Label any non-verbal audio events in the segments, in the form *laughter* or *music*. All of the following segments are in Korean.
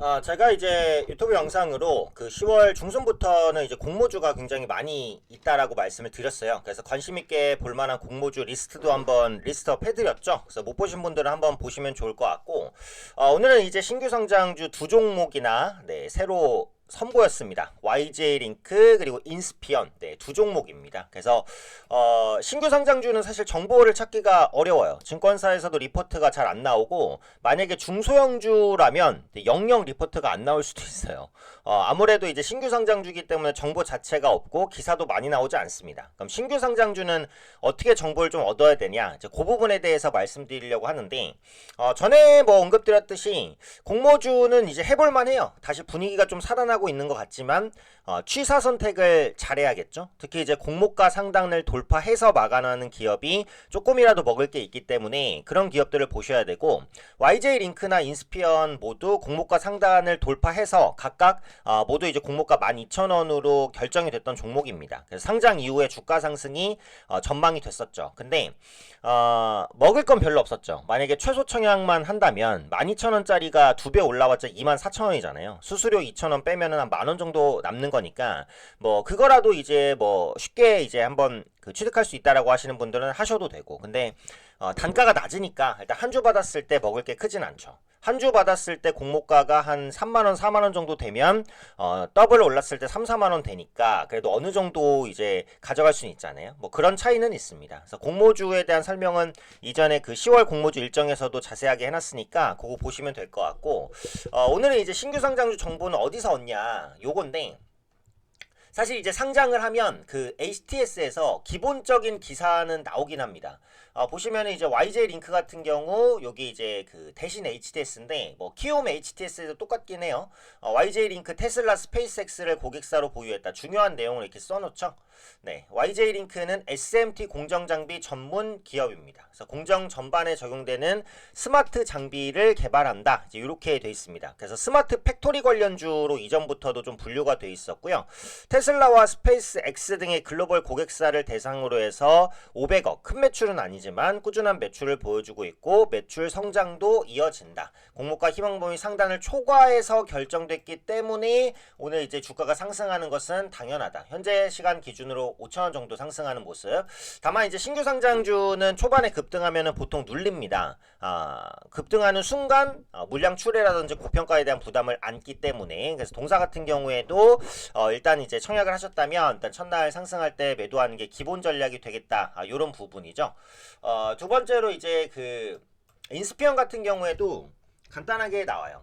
아, 제가 이제 유튜브 영상으로 그 10월 중순부터는 이제 공모주가 굉장히 많이 있다라고 말씀을 드렸어요. 그래서 관심 있게 볼 만한 공모주 리스트도 한번 리스트업 해드렸죠. 그래서 못 보신 분들은 한번 보시면 좋을 것 같고, 어, 오늘은 이제 신규 상장주 두 종목이나 네, 새로 선보였습니다. YJ 링크 그리고 인스피언 네, 두 종목입니다. 그래서 어, 신규 상장주는 사실 정보를 찾기가 어려워요. 증권사에서도 리포트가 잘 안 나오고 만약에 중소형주라면 네, 영영 리포트가 안 나올 수도 있어요. 어, 아무래도 이제 신규 상장주기 때문에 정보 자체가 없고 기사도 많이 나오지 않습니다. 그럼 신규 상장주는 어떻게 정보를 좀 얻어야 되냐? 이제 그 부분에 대해서 말씀드리려고 하는데 어, 전에 뭐 언급드렸듯이 공모주는 이제 해볼만 해요. 다시 분위기가 좀 살아나고 있는 것 같지만 어, 취사 선택을 잘해야겠죠. 특히 이제 공모가 상단을 돌파해서 막아나는 기업이 조금이라도 먹을 게 있기 때문에 그런 기업들을 보셔야 되고 YJ 링크나 인스피언 모두 공모가 상단을 돌파해서 각각 어, 모두 이제 공모가 12,000원으로 결정이 됐던 종목입니다. 그래서 상장 이후에 주가 상승이 어, 전망이 됐었죠. 근데 어, 먹을 건 별로 없었죠. 만약에 최소 청약만 한다면 12,000원짜리가 두 배 올라왔자 24,000원이잖아요. 수수료 2,000원 빼면 은 한 만 원 정도 남는 거니까 뭐 그거라도 이제 뭐 쉽게 이제 한번 그 취득할 수 있다라고 하시는 분들은 하셔도 되고. 근데 어, 단가가 낮으니까 일단 한 주 받았을 때 먹을 게 크진 않죠. 한 주 받았을 때 공모가가 한 3만 원, 4만 원 정도 되면 어, 더블 올랐을 때 3, 4만 원 되니까 그래도 어느 정도 이제 가져갈 수는 있잖아요. 뭐 그런 차이는 있습니다. 그래서 공모주에 대한 설명은 이전에 그 10월 공모주 일정에서도 자세하게 해놨으니까 그거 보시면 될 것 같고 어, 오늘은 이제 신규 상장주 정보는 어디서 얻냐 요건데 사실 이제 상장을 하면 그 HTS에서 기본적인 기사는 나오긴 합니다. 어, 보시면 이제 YJ 링크 같은 경우 여기 이제 그 대신 HTS인데 뭐 키움 HTS도 똑같긴 해요. 어, YJ 링크 테슬라 스페이스X를 고객사로 보유했다. 중요한 내용을 이렇게 써놓죠. 네, YJ 링크는 SMT 공정 장비 전문 기업입니다. 그래서 공정 전반에 적용되는 스마트 장비를 개발한다. 이제 이렇게 돼 있습니다. 그래서 스마트 팩토리 관련주로 이전부터도 좀 분류가 돼 있었고요. 테슬라와 스페이스 X 등의 글로벌 고객사를 대상으로 해서 500억 큰 매출은 아니지 만 꾸준한 매출을 보여주고 있고 매출 성장도 이어진다. 공모가 희망 범위 상단을 초과해서 결정됐기 때문에 오늘 이제 주가가 상승하는 것은 당연하다. 현재 시간 기준으로 5천원 정도 상승하는 모습. 다만 이제 신규 상장주는 초반에 급등하면은 보통 눌립니다. 아, 급등하는 순간 어, 물량 출회라든지 고평가에 대한 부담을 안기 때문에 그래서 동사 같은 경우에도 어, 일단 이제 청약을 하셨다면 일단 첫날 상승할 때 매도하는 게 기본 전략이 되겠다. 아, 이런 부분이죠. 어, 두 번째로 이제 그 인스피언 같은 경우에도 간단하게 나와요.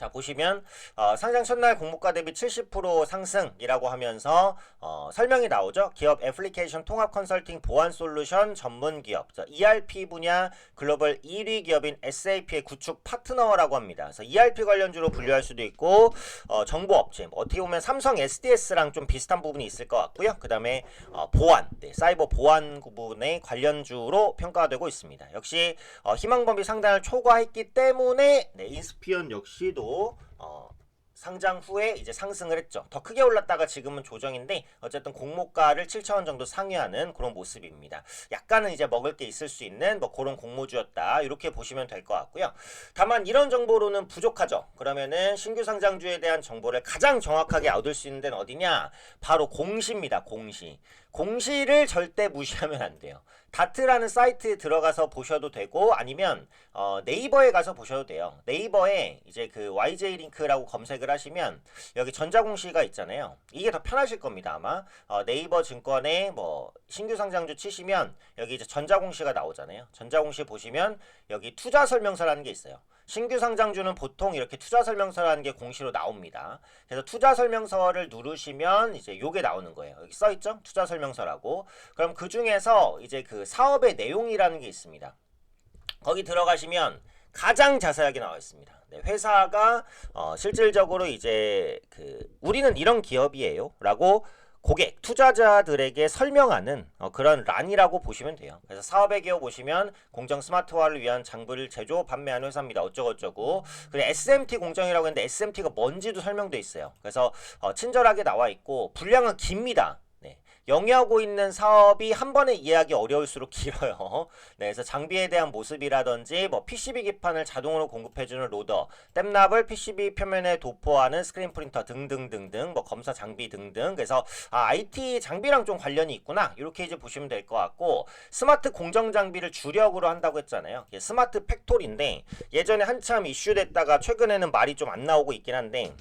자 보시면 어, 상장 첫날 공모가 대비 70% 상승이라고 하면서 어, 설명이 나오죠. 기업 애플리케이션 통합 컨설팅 보안 솔루션 전문 기업 자, ERP 분야 글로벌 1위 기업인 SAP의 구축 파트너라고 합니다. 그래서 ERP 관련주로 분류할 수도 있고 어, 정보 업체 뭐 어떻게 보면 삼성 SDS랑 좀 비슷한 부분이 있을 것 같고요. 그 다음에 어, 보안 네, 사이버 보안 부분의 관련주로 평가되고 있습니다. 역시 어, 희망범위 상단을 초과했기 때문에 네, 인스피언 역시도 어, 상장 후에 이제 상승을 했죠. 더 크게 올랐다가 지금은 조정인데 어쨌든 공모가를 7천원 정도 상회하는 그런 모습입니다. 약간은 이제 먹을 게 있을 수 있는 뭐 그런 공모주였다. 이렇게 보시면 될 것 같고요. 다만 이런 정보로는 부족하죠. 그러면은 신규 상장주에 대한 정보를 가장 정확하게 얻을 수 있는 데는 어디냐? 바로 공시입니다. 공시. 공시를 절대 무시하면 안 돼요. 다트라는 사이트에 들어가서 보셔도 되고 아니면 어, 네이버에 가서 보셔도 돼요. 네이버에 이제 그 YJ 링크라고 검색을 하시면 여기 전자공시가 있잖아요. 이게 더 편하실 겁니다 아마 어, 네이버 증권에 뭐 신규 상장주 치시면 여기 이제 전자공시가 나오잖아요. 전자공시 보시면 여기 투자 설명서라는 게 있어요. 신규 상장주는 보통 이렇게 투자 설명서라는 게 공시로 나옵니다. 그래서 투자 설명서를 누르시면 이제 요게 나오는 거예요. 여기 써 있죠? 투자 설명서라고. 그럼 그 중에서 이제 그 사업의 내용이라는 게 있습니다. 거기 들어가시면 가장 자세하게 나와 있습니다. 네, 회사가 어, 실질적으로 이제 그 우리는 이런 기업이에요라고 고객 투자자들에게 설명하는 어, 그런 란이라고 보시면 돼요. 그래서 사업의 기업 보시면 공정 스마트화를 위한 장비를 제조 판매하는 회사입니다. 어쩌고저쩌고. 그리고 SMT 공정이라고 했는데 SMT가 뭔지도 설명돼 있어요. 그래서 어, 친절하게 나와 있고 분량은 깁니다. 네. 영위하고 있는 사업이 한 번에 이해하기 어려울수록 *laughs* 길어요. 네, 그래서 장비에 대한 모습이라든지 뭐 PCB 기판을 자동으로 공급해주는 로더, 땜납을 PCB 표면에 도포하는 스크린 프린터 등등등등 뭐 검사 장비 등등 그래서 아, IT 장비랑 좀 관련이 있구나 이렇게 이제 보시면 될 것 같고 스마트 공정 장비를 주력으로 한다고 했잖아요. 스마트 팩토리인데 예전에 한참 이슈됐다가 최근에는 말이 좀 안 나오고 있긴 한데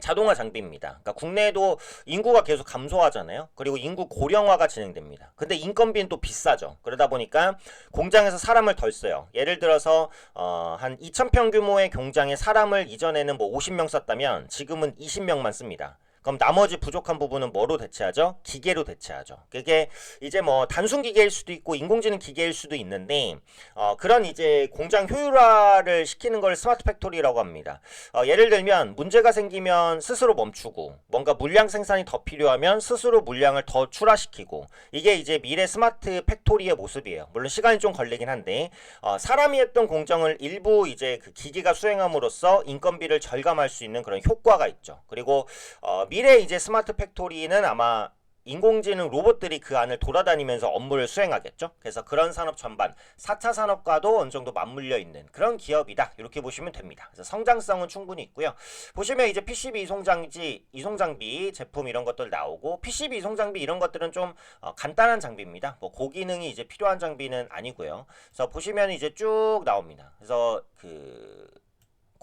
자동화 장비입니다. 그러니까 국내에도 인구가 계속 감소하잖아요. 그리고 인구 고령화가 진행됩니다. 근데 인건비는 또 비싸죠. 그러다 보니까 공장에서 사람을 덜 써요. 예를 들어서 어, 한 2,000평 규모의 공장에 사람을 이전에는 뭐 50명 썼다면 지금은 20명만 씁니다. 그럼 나머지 부족한 부분은 뭐로 대체하죠? 기계로 대체하죠. 그게 이제 뭐 단순 기계일 수도 있고 인공지능 기계일 수도 있는데 어, 그런 이제 공장 효율화를 시키는 걸 스마트 팩토리라고 합니다. 어, 예를 들면 문제가 생기면 스스로 멈추고 뭔가 물량 생산이 더 필요하면 스스로 물량을 더 출하시키고 이게 이제 미래 스마트 팩토리의 모습이에요. 물론 시간이 좀 걸리긴 한데 어, 사람이 했던 공정을 일부 이제 그 기계가 수행함으로써 인건비를 절감할 수 있는 그런 효과가 있죠. 그리고 어, 미래 이제 스마트 팩토리는 아마 인공지능 로봇들이 그 안을 돌아다니면서 업무를 수행하겠죠. 그래서 그런 산업 전반, 4차 산업과도 어느 정도 맞물려 있는 그런 기업이다. 이렇게 보시면 됩니다. 그래서 성장성은 충분히 있고요. 보시면 이제 PCB 이송장지, 이송장비 제품 이런 것들 나오고 PCB 이송장비 이런 것들은 좀 어, 간단한 장비입니다. 뭐 고기능이 이제 필요한 장비는 아니고요. 그래서 보시면 이제 쭉 나옵니다. 그래서 그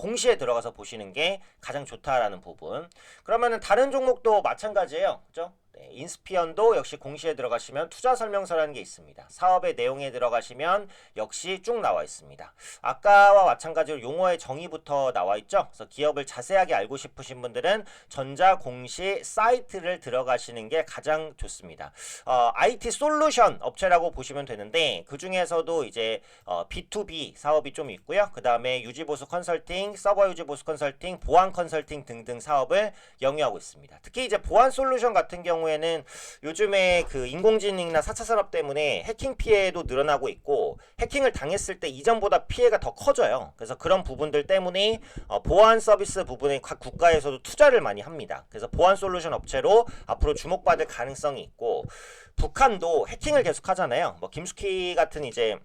공시에 들어가서 보시는 게 가장 좋다라는 부분. 그러면은 다른 종목도 마찬가지예요. 그죠? 네, 인스피언도 역시 공시에 들어가시면 투자 설명서라는 게 있습니다. 사업의 내용에 들어가시면 역시 쭉 나와 있습니다. 아까와 마찬가지로 용어의 정의부터 나와 있죠. 그래서 기업을 자세하게 알고 싶으신 분들은 전자 공시 사이트를 들어가시는 게 가장 좋습니다. 어, IT 솔루션 업체라고 보시면 되는데 그 중에서도 이제 어, B2B 사업이 좀 있고요. 그 다음에 유지보수 컨설팅, 서버 유지보수 컨설팅, 보안 컨설팅 등등 사업을 영위하고 있습니다. 특히 이제 보안 솔루션 같은 경우에 는 요즘에 그 인공지능이나 4차 산업 때문에 해킹 피해도 늘어나고 있고 해킹을 당했을 때 이전보다 피해가 더 커져요. 그래서 그런 부분들 때문에 어, 보안 서비스 부분에 각 국가에서도 투자를 많이 합니다. 그래서 보안 솔루션 업체로 앞으로 주목받을 가능성이 있고 북한도 해킹을 계속 하잖아요. 뭐 김숙희 같은 이제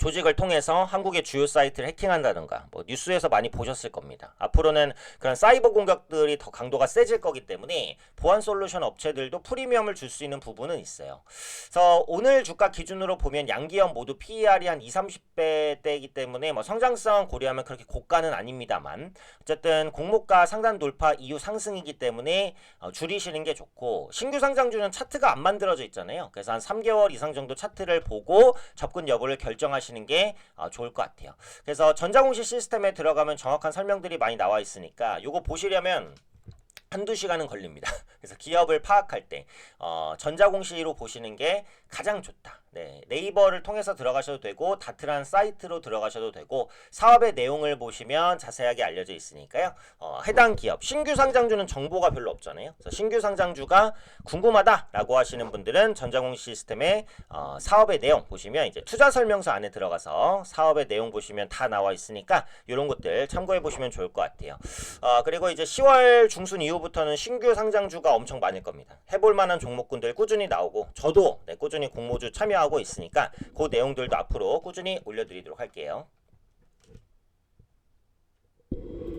조직을 통해서 한국의 주요 사이트를 해킹한다든가 뭐 뉴스에서 많이 보셨을 겁니다. 앞으로는 그런 사이버 공격들이 더 강도가 세질 거기 때문에 보안 솔루션 업체들도 프리미엄을 줄 수 있는 부분은 있어요. 그래서 오늘 주가 기준으로 보면 양기업 모두 PER이 한 2, 30배대이기 때문에 뭐 성장성 고려하면 그렇게 고가는 아닙니다만 어쨌든 공모가 상단 돌파 이후 상승이기 때문에 어, 줄이시는 게 좋고 신규 상장주는 차트가 안 만들어져 있잖아요. 그래서 한 3개월 이상 정도 차트를 보고 접근 여부를 결정하시 는게 어, 좋을 것 같아요. 그래서 전자공시 시스템에 들어가면 정확한 설명들이 많이 나와 있으니까 요거 보시려면 한두 시간은 걸립니다. *laughs* 그래서 기업을 파악할 때 어, 전자공시로 보시는 게 가장 좋다. 네, 네이버를 통해서 들어가셔도 되고 다트란 사이트로 들어가셔도 되고 사업의 내용을 보시면 자세하게 알려져 있으니까요. 어, 해당 기업 신규 상장주는 정보가 별로 없잖아요. 그래서 신규 상장주가 궁금하다라고 하시는 분들은 전자공시 시스템의 어, 사업의 내용 보시면 이제 투자 설명서 안에 들어가서 사업의 내용 보시면 다 나와 있으니까 이런 것들 참고해 보시면 좋을 것 같아요. 어, 그리고 이제 10월 중순 이후부터는 신규 상장주가 엄청 많을 겁니다. 해볼 만한 종목군들 꾸준히 나오고 저도 네, 꾸준히 공모주 참여하고 있으니까 그 내용들도 앞으로 꾸준히 올려드리도록 할게요.